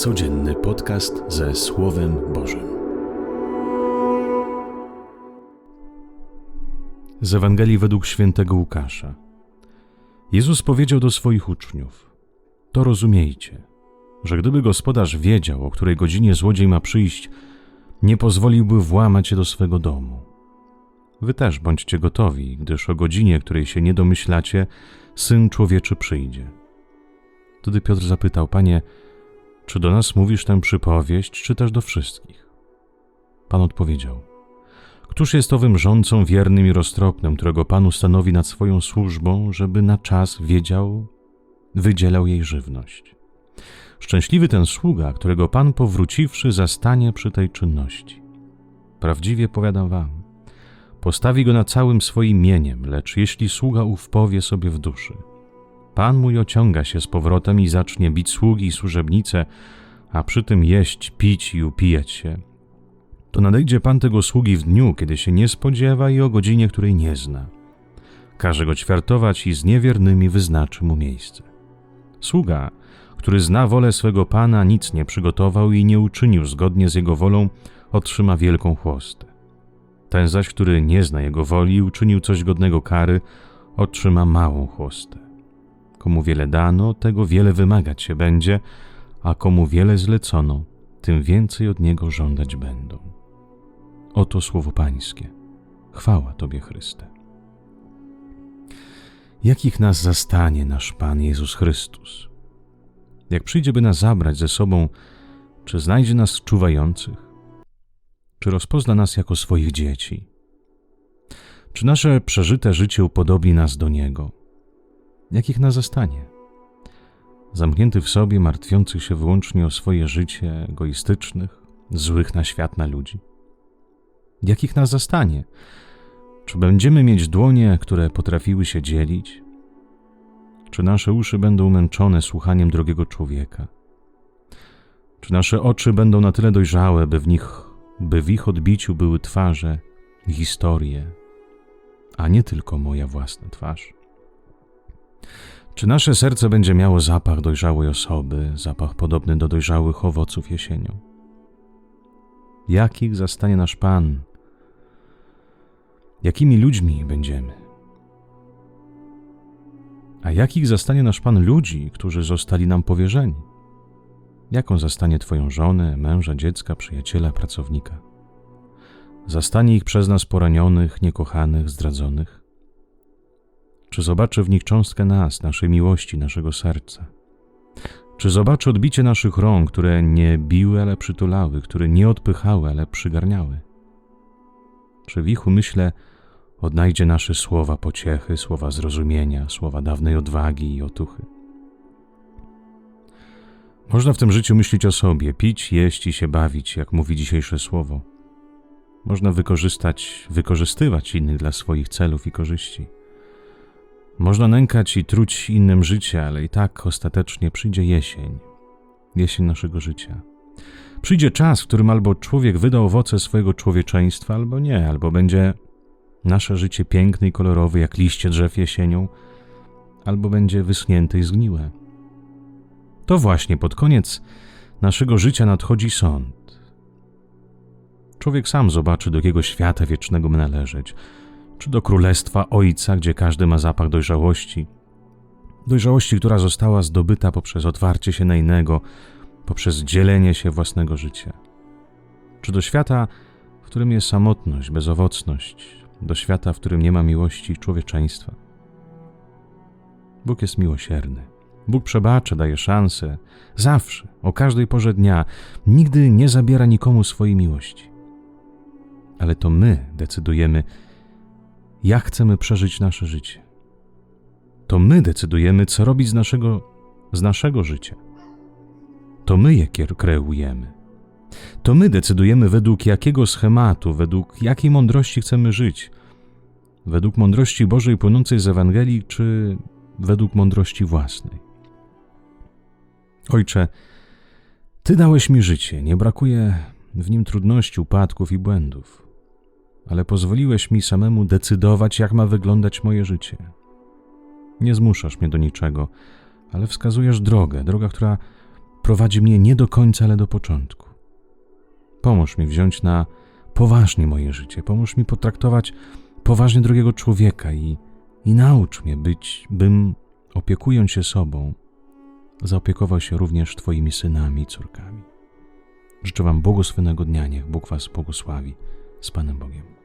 Codzienny podcast ze Słowem Bożym. Z Ewangelii według świętego Łukasza. Jezus powiedział do swoich uczniów: To rozumiejcie, że gdyby gospodarz wiedział, o której godzinie złodziej ma przyjść, nie pozwoliłby włamać się do swego domu. Wy też bądźcie gotowi, gdyż o godzinie, której się nie domyślacie, syn człowieczy przyjdzie. Wtedy Piotr zapytał: Panie, czy do nas mówisz tę przypowieść, czy też do wszystkich? Pan odpowiedział: Któż jest owym rządcą wiernym i roztropnym, którego Pan ustanowi nad swoją służbą, żeby na czas wiedział, wydzielał jej żywność? Szczęśliwy ten sługa, którego Pan powróciwszy zastanie przy tej czynności. Prawdziwie powiadam wam, postawi go na całym swoim mieniem, lecz jeśli sługa ów powie sobie w duszy – Pan mój ociąga się z powrotem i zacznie bić sługi i służebnice, a przy tym jeść, pić i upijać się. To nadejdzie Pan tego sługi w dniu, kiedy się nie spodziewa i o godzinie, której nie zna. Każe go ćwiartować i z niewiernymi wyznaczy mu miejsce. Sługa, który zna wolę swego Pana, nic nie przygotował i nie uczynił zgodnie z jego wolą, otrzyma wielką chłostę. Ten zaś, który nie zna jego woli i uczynił coś godnego kary, otrzyma małą chłostę. Komu wiele dano, tego wiele wymagać się będzie, a komu wiele zlecono, tym więcej od niego żądać będą. Oto słowo Pańskie. Chwała Tobie, Chryste. Jakich nas zastanie nasz Pan Jezus Chrystus? Jak przyjdzie, by nas zabrać ze sobą, czy znajdzie nas czuwających? Czy rozpozna nas jako swoich dzieci? Czy nasze przeżyte życie upodobi nas do Niego? Jakich nas zastanie. Zamknięty w sobie, martwiących się wyłącznie o swoje życie, egoistycznych, złych na świat, na ludzi. Jakich nas zastanie? Czy będziemy mieć dłonie, które potrafiły się dzielić? Czy nasze uszy będą męczone słuchaniem drogiego człowieka? Czy nasze oczy będą na tyle dojrzałe, by w nich, by w ich odbiciu były twarze historie, a nie tylko moja własna twarz? Czy nasze serce będzie miało zapach dojrzałej osoby, zapach podobny do dojrzałych owoców jesienią? Jakich zastanie nasz Pan? Jakimi ludźmi będziemy? A jakich zastanie nasz Pan ludzi, którzy zostali nam powierzeni? Jaką zastanie Twoją żonę, męża, dziecka, przyjaciela, pracownika? Zastanie ich przez nas poranionych, niekochanych, zdradzonych? Czy zobaczę w nich cząstkę nas, naszej miłości, naszego serca? Czy zobaczę odbicie naszych rąk, które nie biły, ale przytulały, które nie odpychały, ale przygarniały? Czy w ich umyśle odnajdzie nasze słowa pociechy, słowa zrozumienia, słowa dawnej odwagi i otuchy? Można w tym życiu myśleć o sobie, pić, jeść i się bawić, jak mówi dzisiejsze słowo. Można wykorzystać, wykorzystywać innych dla swoich celów i korzyści. Można nękać i truć innym życie, ale i tak ostatecznie przyjdzie jesień, jesień naszego życia. Przyjdzie czas, w którym albo człowiek wyda owoce swojego człowieczeństwa, albo nie, albo będzie nasze życie piękne i kolorowe jak liście drzew jesienią, albo będzie wyschnięte i zgniłe. To właśnie pod koniec naszego życia nadchodzi sąd. Człowiek sam zobaczy, do jakiego świata wiecznego my należeć czy do królestwa Ojca, gdzie każdy ma zapach dojrzałości. Dojrzałości, która została zdobyta poprzez otwarcie się na innego, poprzez dzielenie się własnego życia. Czy do świata, w którym jest samotność, bezowocność, do świata, w którym nie ma miłości człowieczeństwa. Bóg jest miłosierny. Bóg przebacza, daje szansę, zawsze, o każdej porze dnia, nigdy nie zabiera nikomu swojej miłości. Ale to my decydujemy, jak chcemy przeżyć nasze życie. To my decydujemy, co robić z naszego, z naszego życia. To my je kreujemy. To my decydujemy, według jakiego schematu, według jakiej mądrości chcemy żyć. Według mądrości Bożej płynącej z Ewangelii, czy według mądrości własnej. Ojcze, Ty dałeś mi życie, nie brakuje w nim trudności, upadków i błędów ale pozwoliłeś mi samemu decydować, jak ma wyglądać moje życie. Nie zmuszasz mnie do niczego, ale wskazujesz drogę, droga, która prowadzi mnie nie do końca, ale do początku. Pomóż mi wziąć na poważnie moje życie, pomóż mi potraktować poważnie drugiego człowieka i, i naucz mnie być, bym opiekując się sobą, zaopiekował się również Twoimi synami i córkami. Życzę Wam błogosławionego dnia, niech Bóg Was błogosławi z Panem Bogiem.